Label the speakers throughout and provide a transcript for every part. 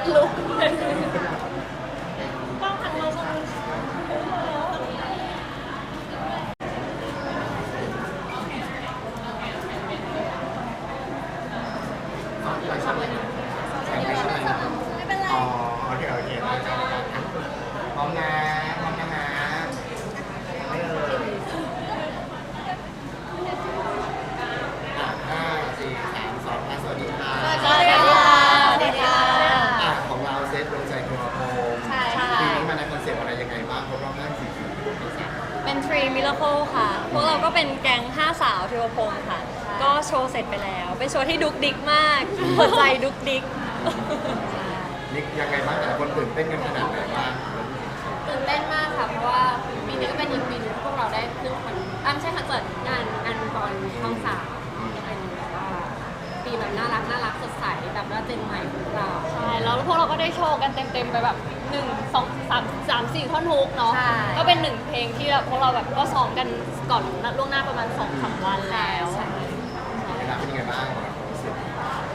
Speaker 1: ดลุกต้องหันมาทาง
Speaker 2: ไม่เป็นไร
Speaker 1: อ๋อโอเคโอเคพร้อมนะ สาม
Speaker 2: เป็น Tree Miracle ค่ะ พวกเราก็เป็นแก๊ง5สาวเทวพงศ์ค่ะ ก็โชว์เสร็จไปแล้ว เป็นโชว์ที่ดุกดิกมากหัวใจดุกดิก
Speaker 1: นี่ยังไงบ้างแต่ละคนตื่นเต้นกันขนาดไหนบ้าง
Speaker 3: ตื่นเต้นมากค่ะ เพราะว่าปีนี้ก็เป็นอีกปีหนึงที่พวกเราได้ขึ้นคอนอะไม่ใช่คอนเสิร์ตงานงานบอลช่องสามจะเป็นแบบว่าปีแบบน่ารักน่ารักสดใสแบบว่าเจนใหม่ของเรา
Speaker 4: ใช่ แล้วพวกเราก็ได้โชว์กันเต็มๆไปแบบ หนึ่งสองสามสามสี่ท่อนฮุกเนาะ
Speaker 3: ใช่
Speaker 4: ก็เป็นหนึ่งเพลงที่แบบพวกเราแบบก็ซ้อมกันก่อนล่วงหน้าประมาณสองสามวันแล้ว
Speaker 3: ใช่
Speaker 1: เวลาเป็นยังไงบ้างของเราความรู้สึก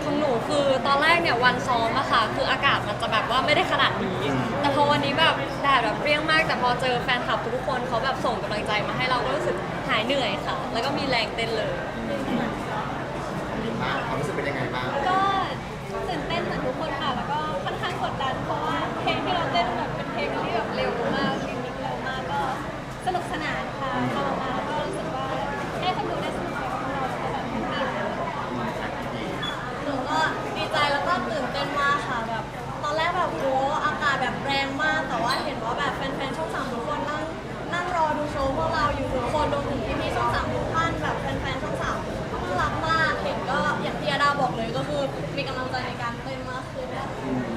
Speaker 2: ของหนูคือตอนแรกเนี่ยวันซ้อมอะค่ะ คืออากาศมันจะแบบว่าไม่ได้ขนาดนี้ แต่พอวันนี้แบบแดดแบบเปรี้ยงมาก แต่พอเจอแฟนคลับทุกคนเขาแบบส่งกำลังใจมาให้เราก็รู้สึกหายเหนื่อยค่ะ แล้วก็มีแรงเต้นเลย
Speaker 1: ดีมากความรู้สึกเป็นยังไงบ้าง
Speaker 5: ก็ตื่นเต้นเหมือนทุกคนค่ เพลงที่แบบเร็วมาก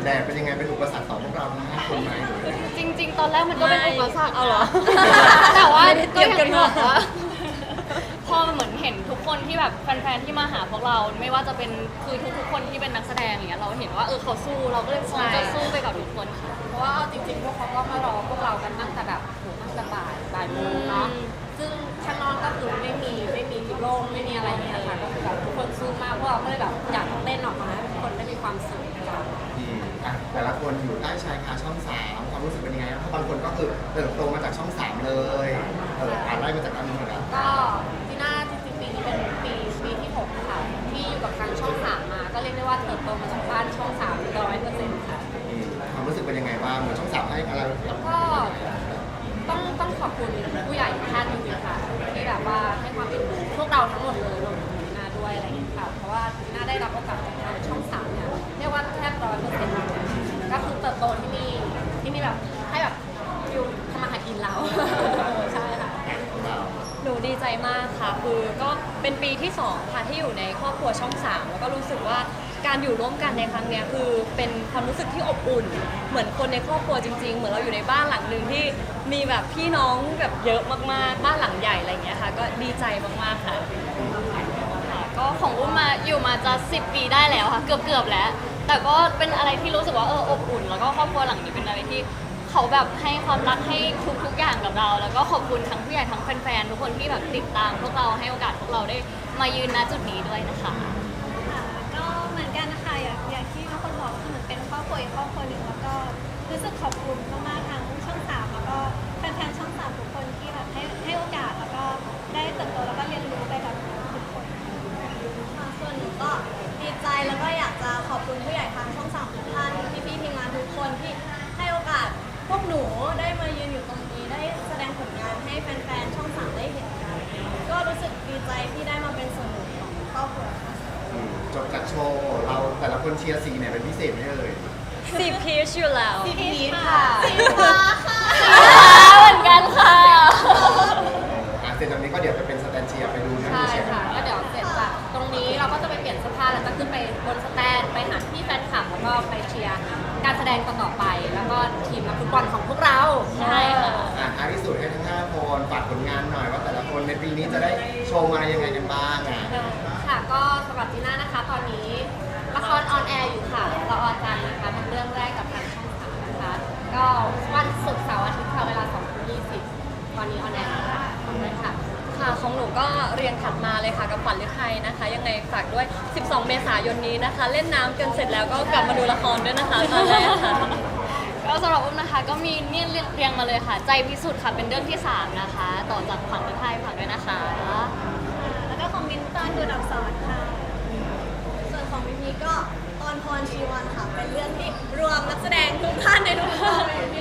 Speaker 5: ดดเป็
Speaker 6: นยัง
Speaker 1: ไงเป็นอุปสรรคต่อพวกเราทั้งห้าคนไหมหรือ
Speaker 4: จริง ๆ ตอนแรกมันก็เป็น
Speaker 2: ไม่
Speaker 4: อุปสรรค
Speaker 2: เอาเหรอ
Speaker 4: แต่ว่า
Speaker 2: ไม่ได้เตรียมกันมา
Speaker 4: ก็อย่งที่บอกว่าพอเหมือนเห็นทุกคนที่แบบแฟนๆที่มาหาพวกเราไม่ว่าจะเป็นคือทุกๆคนที่เป็นนักแสดงอย่างเงี้ยเราเห็นว่าเออเขาสู้เราก็เลยพร้อมจะสู้ไปกับทุกคนค่ะ
Speaker 3: เพราะว่าเอาจริงๆ พวกเขาก็มารอพวกเรากันตั้งแต่แบบโหตั้งแต่บ่ายบ่ายโมงเนาะ
Speaker 4: อืม
Speaker 3: ซึ่งข้างนอกก็คือไม่มีไม่ เติ
Speaker 1: บโตมาจากช่องสามเลยเอออ่านไล่มาจากอันนี้เลยนะ
Speaker 3: ก็จีน่าจริงๆปีนี้เป็นปีปีที่หกค่ะที่อยู่กับทางช่องสามมา ก็เรียกได้ว่าเติบโตมาจากบ้านช่องสามร้อยเปอร์เซ็นต์ค่ะ
Speaker 1: อืมความรู้สึกเป็นยังไงบ้างเหมือนช่องสามให้อะไรเรา
Speaker 3: ก็ต้องต้องขอบคุณผู้ใหญ่ทุกท่านจริงๆค่ะที่แบบว่าให้ความเป็นดูพวกเราทั้งหมดเลยรวมถึงจีน่าด้วยอะไรอย่างเงี้ยค่ะเพราะว่าจีน่าได้รับโอกาสจากทางช่องสามเนี่ยเรียกว่าแทบร้อยเปอร์เซ็นต์เลยก็คือเติบโตที่นี่ที่นี่แบบให้แบบอยู่ทำมาหากินเรา ใช่ค่ะ
Speaker 1: ของเรา
Speaker 2: หนูดีใจมากค่ะ คือก็ เป็นปีที่สองค่ะที่อยู่ในครอบครัวช่องสามแล้วก็รู้สึกว่าการอยู่ร่วมกันในครั้งเนี้ยคือเป็นความรู้สึกที่อบอุ่น เหมือนคนในครอบครัวจริง ๆ เหมือนเราอยู่ในบ้านหลังหนึ่งที่มีแบบพี่น้องแบบเยอะมากๆบ้านหลังใหญ่อะไรอย่างเงี้ยค่ะ ก็ดีใจมากๆค่ะ
Speaker 4: ค่ะก็ของอุ้มมาอยู่มาจะ10 ปีได้แล้วค่ะเกือบเกือบๆแล้ว แต่ก็เป็นอะไรที่รู้สึกว่าเอออบอุ่น แล้วก็ครอบครัวหลังนี้เป็นอะไรที่เขาแบบให้ความรักให้ทุกๆอย่าง เรา แล้วก็ขอบคุณทั้งผู้ใหญ่ทั้งแฟนๆทุกคนที่แบบติดตามพวกเราให้โอกาสพวกเราได้มายืนณจุดนี้ด้วยนะคะ
Speaker 5: ค่ะ
Speaker 1: จบจากโชว์เราแต่ละคนเชียร์สีไหนเป็นพิเศษไหมเอ่ย
Speaker 2: สีพีชอยู่แล้ว
Speaker 3: พีทค่ะ
Speaker 4: เหมือนกันค่ะ
Speaker 1: อะเสร็จจากนี้ก็เดี๋ยวจะเป็นสแตนเชียร์ไปดูนะ
Speaker 3: ใช่
Speaker 1: เชียร์กั
Speaker 3: ค่ะ
Speaker 1: น
Speaker 3: ก็เดี๋ยวเสร็จจากตรงนี้เราก็จะไปเปลี่ยนเสื้อผ้าแล้วจะขึ้นไปบนสแตนไปหาพี่แฟนคลับแล้วก็ไปเชียร์การแสดงต่อๆไป แล้วก็ทีมนักฟุตบอลของพวกเรา
Speaker 4: ใช่ค่ะ
Speaker 1: อะท้ายที่สุดให้ทั้ง5คนฝากผลงานหน่อยว่าแต่ละคนในปีนี้จะได้โชว์อะไรยังไงกันบ้างอะ
Speaker 3: ค่ะก็ สำหรับจีน่านะคะ ตอนนี้ละครออนแอร์อยู่ค่ะเราออนกันนะคะเป็นเรื่องแรกกับทางช่องสามนะคะ ก็วันศุกร์เสาร์อาทิตย์ค่ะเวลา2ทุ่ม20ตอนนี้ออนแอร์ค่ะขอบคุณค่ะ
Speaker 2: ค่ะของหนูก็เรียนถัดมาเลยค่ะกับขวัญฤทัยนะคะ ยังไงฝากด้วย 12 เมษายนนี้นะคะ เล่นน้ำกันเสร็จแล้วก็กลับมาดูละครด้วยนะคะตอนแรกค่ะ
Speaker 4: ก็สำหรับอุ้มนะคะก็มีเนี่ยเรียงมาเลยค่ะ ใจพิสุทธิ์ค่ะเป็นเรื่องที่ 3 นะคะ ต่อจากขวัญฤทัยฝากด้วยนะคะ
Speaker 5: แล้วก็คอมเมนต์ตอนดูดับสอนค่ะ
Speaker 6: ส่วนของพี่พี ก็ตอนพรชีวันค่ะ เป็นเรื่องที่รวมนักแสดงทุกท่านในทุกคนในพี